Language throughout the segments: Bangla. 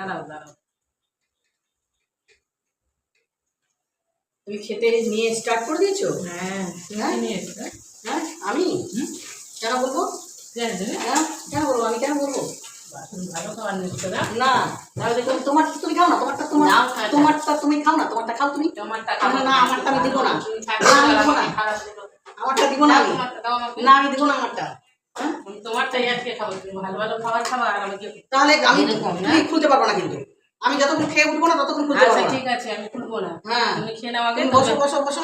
দাঁড়াও দাঁড়াও। তুমি খেতে নিয়ে স্টার্ট করে দিয়েছ? হ্যাঁ হ্যাঁ? নিয়ে হ্যাঁ আমি? কেন বলব? হ্যাঁ কেন বলব? আমি কেন বলব? তুমি ভালো খাবার নিচ্ছ না। না তাহলে দেখো তোমার তুমি খাও না তোমারটা তোমার তোমারটা তুমি খাও না তোমারটা খাও তুমি। তোমারটা না, আমারটা আমি দিব না। না, না। আমারটা দিব না আমি। তোমারটা না আমি দিব না আমারটা। আমি তোমারটাই আজকে খাব তুমি ভালো ভালো খাবার খাবা আর আমাকে তাহলে আমি না? তুমি খুলতে পারব না কিন্তু। আমি যতক্ষণ খেয়ে উঠবো না ততক্ষণ খুলতে আচ্ছা পারব না। ঠিক আছে আমি খুলবো না। হ্যাঁ। তুমি খেয়ে নাও আগে বসো বসো বসো।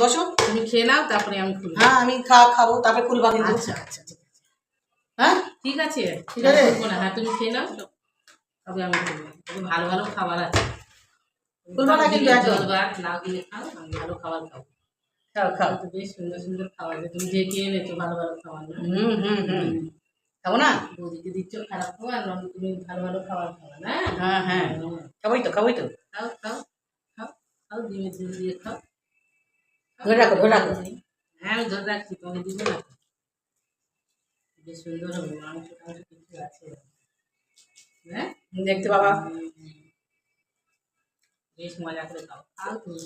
বসো। তুমি খেয়ে নাও তারপরে আমি খুলবো। হ্যাঁ আমি খা খাব তারপরে খুলবা কিন্তু। আচ্ছা আচ্ছা ঠিক আছে। হ্যাঁ? ঠিক আছে ঠিক আছে। খুলবো না। হ্যাঁ তুমি খেয়ে নাও। তবে আমি খুলবো। ভালো ভালো খাবার আছে। খুলবো না কিন্তু। জল ভাত নাও কিনে খাও আমি ভালো খাবার খাব। খাও খাও। তো বেশ সুন্দর সুন্দর খাবার তুমি যে কে এনেছো ভালো ভালো খাবার। হুম হুম হুম। খাব না? বৌদিকে দিচ্ছ খারাপ খাবার নন তুমি ভালো ভালো খাবার না? হ্যাঁ হ্যাঁ। খাবোই তো খাবোই তো। খাও খাও খাও খাও ডিমের ঝোল দিয়ে খাও। ধরে রাখো ধরে রাখো। হ্যাঁ আমি ধরে রাখছি তোমাকে দিব না। বেশ সুন্দর হবে মাংস টাংস কিছু আছে। হ্যাঁ? দেখতে বাবা বেশ মজা করে খাও। খাও তুমি।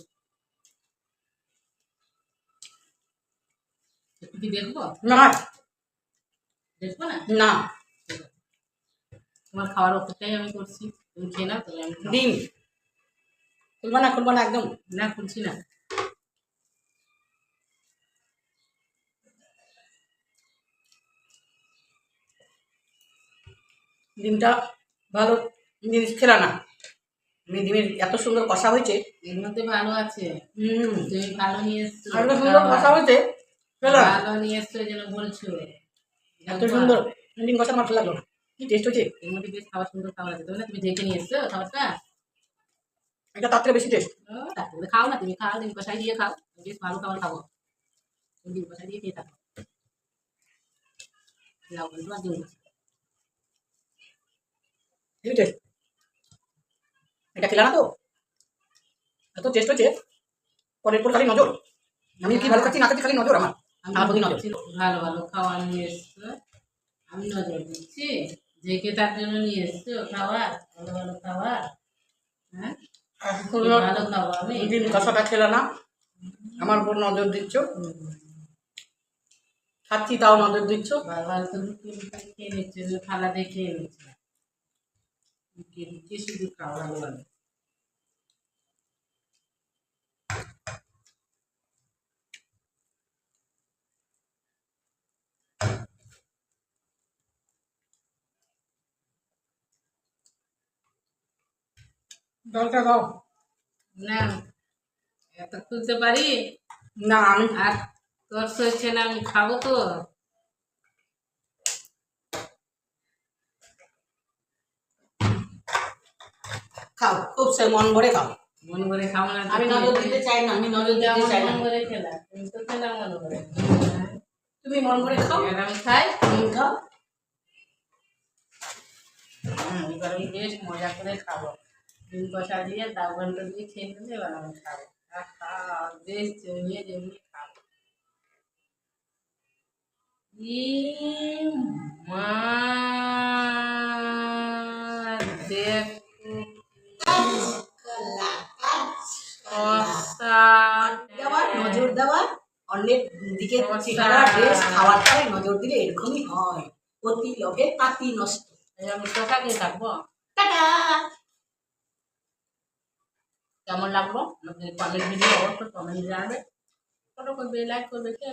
কি দেখব? না। দেখব না? না। তোমার খাওয়ার অপেক্ষাই আমি করছি। তুমি খেয়ে নাও তাহলে আমি। ডিম। খুলবা না খুলবা না একদম। না খুলছি না। ডিমটা ভালো জিনিস খেলা না। ডিমের এত সুন্দর কষা হয়েছে। এর মধ্যে ভালো আছে। হুম। তুমি ভালো নিয়ে এসছো। সুন্দর কষা হয়েছে। ভালো নিয়ে এসছো বলছো এত সুন্দর ডিম কষা আমার লাগল। কি টেস্ট হয়েছে এর মধ্যে বেশ খাবার সুন্দর আছে। না তুমি ঢেকে নিয়ে এসছো খাবারটা? এটা তার বেশি টেস্ট তারপরে খাও না তুমি খাও ডিম কষাই দিয়ে খাও। বেশ ভালো খাবার খাব। তুমি ডিম কষাই দিয়ে খেয়ে থাকো। টেস্ট এটা খেলা না তো? এত টেস্ট হচ্ছে। পরের পর খালি নজর। আমি কি ভালো খাচ্ছি না খাচ্ছি খালি নজর আমার। ভালো ভালো খাওয়ার নিয়ে এসছো। আমি নজর দিচ্ছি ঢেকে তার জন্য নিয়ে এসছো খাবার ভালো ভালো খাবার হ্যাঁ? ভালো খাব আমি ডিম কষাটা খেলা না। আমার উপর নজর দিচ্ছ। খাচ্ছি তাও নজর দিচ্ছ। বাবা তুমি খেয়ে নিচ্ছ? থালা দিয়ে খেয়ে নিচ্ছ? কে শুধু খাওয়া ভালো ভালো? ডালটা খাও না এত খুলতে পারি? না আমি আর তোর হচ্ছে না আমি খাব তো। খাও খুব সে মন ভরে খাও। মন করে খাব না আমি নজর দিতে চাই না আমি নজর দিতে চাই না। মন করে খেলা তুমি তো খেলা মন করে তুমি মন ভরে খাও। আমি খাই। তুমি খাও। এবার বেশ মজা করে খাব। ডিম কষা দিয়ে দাও ঘণ্টা দিয়ে খেয়ে নিলে এবার আমি খাব। আহা, বেশ জমিয়ে জমিয়ে খাব। মা দেখো নজর দেওয়ার অন্যের দিকে। চেহারা ড্রেস খাওয়ারটায় নজর দিলে এরকমই হয়। অতি লোভে তাঁতি নষ্ট। আমি কষা দিয়ে থাকব? টাটা! কেমন লাগল? আমাদের কমেন্ট ভিডিও অবশ্যই কমেন্ট জানাবে। ফটো করবে লাইক করবে কে